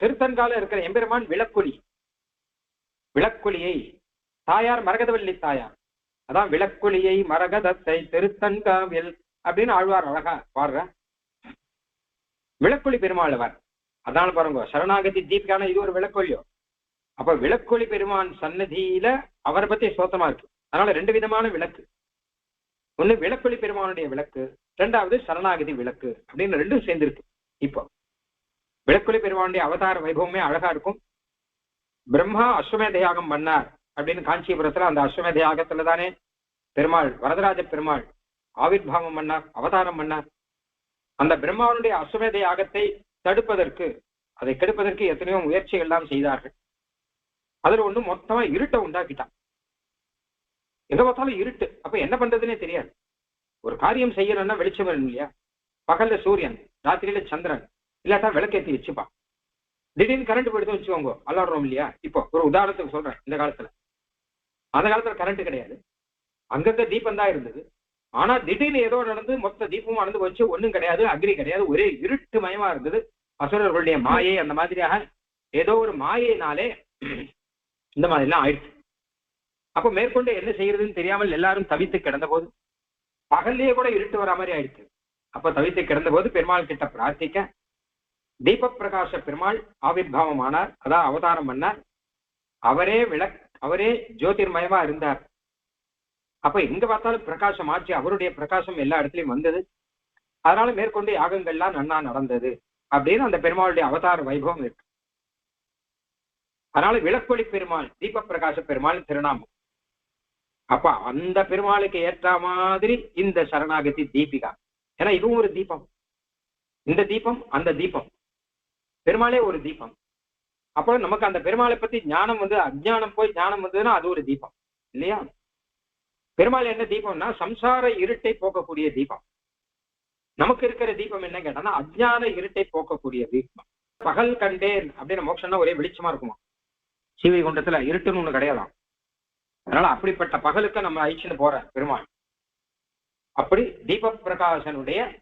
திருத்தன்கால இருக்கிற எம்பெருமான் விளக்குழி. விளக்குழியை தாயார் மரகதவல்லி தாயார். அதான் விளக்குழியை மரகதத்தை திருத்தன்காவில் அப்படின்னு ஆழ்வார் அழகா பாடுற. விளக்குழி அவர் அதான் பாருங்க சரணாகதி தீபிகான இது ஒரு விளக்கொலியோ அப்ப விளக்கொலி பெருமான் சன்னதியில அவரை பத்தி சோத்தமா இருக்கு. அதனால ரெண்டு விதமான விளக்கு. ஒண்ணு விளக்கொலி பெருமானுடைய விளக்கு ரெண்டாவது சரணாகதி விளக்கு அப்படின்னு ரெண்டும் சேர்ந்திருக்கு. இப்போ விளக்குலி பெருமானுடைய அவதார வைபவமே அழகா இருக்கும். பிரம்மா அஸ்வமேத யாகம் பண்ணார் அப்படின்னு காஞ்சிபுரத்துல அந்த அஸ்வமேத யாகத்துல தானே பெருமாள் வரதராஜ பெருமாள் ஆவிர்வாவம் பண்ணார் அவதாரம் பண்ணார். அந்த பிரம்மாவனுடைய அஸ்வமேத யாகத்தை தடுப்பதற்கு அதை கெடுப்பதற்கு எத்தனையோ முயற்சிகள் எல்லாம் செய்தார்கள். அதுல ஒண்ணு மொத்தமா இருட்டை உண்டாக்கிட்டான். எங்க பார்த்தாலும் இருட்டு. அப்ப என்ன பண்றதுன்னே தெரியாது. ஒரு காரியம் செய்யணும்னா வெளிச்சம் வேணும் இல்லையா? பகல்ல சூரியன் ராத்திரியில சந்திரன். இல்லாட்டா விளக்கேத்தி வச்சுப்பா. திடீர்னு கரண்ட் போயிடுது வச்சுக்கோங்க அல்லாடுறோம் இல்லையா? இப்போ ஒரு உதாரணத்துக்கு சொல்றேன் இந்த காலத்துல. அந்த காலத்துல கரண்ட் கிடையாது. அங்கங்க தீபம் தான் இருந்தது. ஆனா திடீர்னு ஏதோ நடந்து மொத்த தீபமும் நடந்து வச்சு ஒன்றும் கிடையாது அக்னி கிடையாது ஒரே இருட்டு மயமா இருந்தது. அசுரர்களுடைய மாயை அந்த மாதிரியாக ஏதோ ஒரு மாயினாலே இந்த மாதிரி எல்லாம் ஆயிடுச்சு. அப்ப மேற்கொண்டு என்ன செய்யறதுன்னு தெரியாமல் எல்லாரும் தவித்து கிடந்த போது பகல்லையே கூட இருட்டு வர மாதிரி ஆயிடுச்சு. அப்ப தவித்து கிடந்த போது பெருமாள் கிட்ட பிரார்த்திக்க தீப பிரகாச பெருமாள் ஆவிர்வாவம் ஆனார் அதான் அவதாரம் பண்ணார். அவரே விளக் அவரே ஜோதிர்மயமா இருந்தார். அப்ப எங்க பார்த்தாலும் பிரகாசம் ஆச்சு அவருடைய பிரகாசம் எல்லா இடத்துலயும் வந்தது. அதனால மேற்கொண்டு யாகங்கள்லாம் நன்னா நடந்தது அப்படின்னு அந்த பெருமாளுடைய அவதார வைபவம் இருக்கு. அதனால விளக்கொளி பெருமாள் தீப பிரகாச பெருமாள் திருநாமம். அப்ப அந்த பெருமாளுக்கு ஏற்ற மாதிரி இந்த சரணாகதி தீபிகா. ஏன்னா இதுவும் ஒரு தீபம். இந்த தீபம் அந்த தீபம். பெருமாளே ஒரு தீபம். அப்போ நமக்கு அந்த பெருமாளை பத்தி ஞானம் வந்து அஜ்ஞானம் போய் ஞானம் வந்ததுன்னா அது ஒரு தீபம். இல்லையா? பெருமாள் என்ன தீபம்னா சம்சார இருட்டை போக்கக்கூடிய தீபம். நமக்கு இருக்கிற தீபம் என்ன கேட்டோம்னா அஜ்ஞான இருட்டை போக்கக்கூடிய தீபம். பகல் கண்டேன் அப்படின்னு மோட்சம்னா ஒரே வெளிச்சமா இருக்குமா? சீவை குண்டத்துல இருட்டுன்னு ஒண்ணு கிடையாதான் அதனால அப்படிப்பட்ட பகலுக்கு நம்ம அழிச்சுன்னு போற பெருமாள். அப்படி தீப பிரகாசனுடைய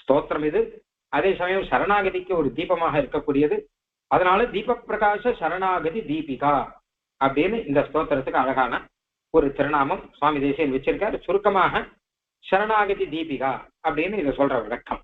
ஸ்தோத்திரம் இது. அதே சமயம் சரணாகதிக்கு ஒரு தீபமாக இருக்கக்கூடியது. அதனால தீப பிரகாச சரணாகதி தீபிகா அப்படின்னு இந்த ஸ்தோத்திரத்துக்கு அழகான ஒரு திருநாமம் சுவாமி தேசியன் வச்சிருக்காரு. சுருக்கமாக சரணாகதி தீபிகா அப்படின்னு இதை சொல்ற விளக்கம்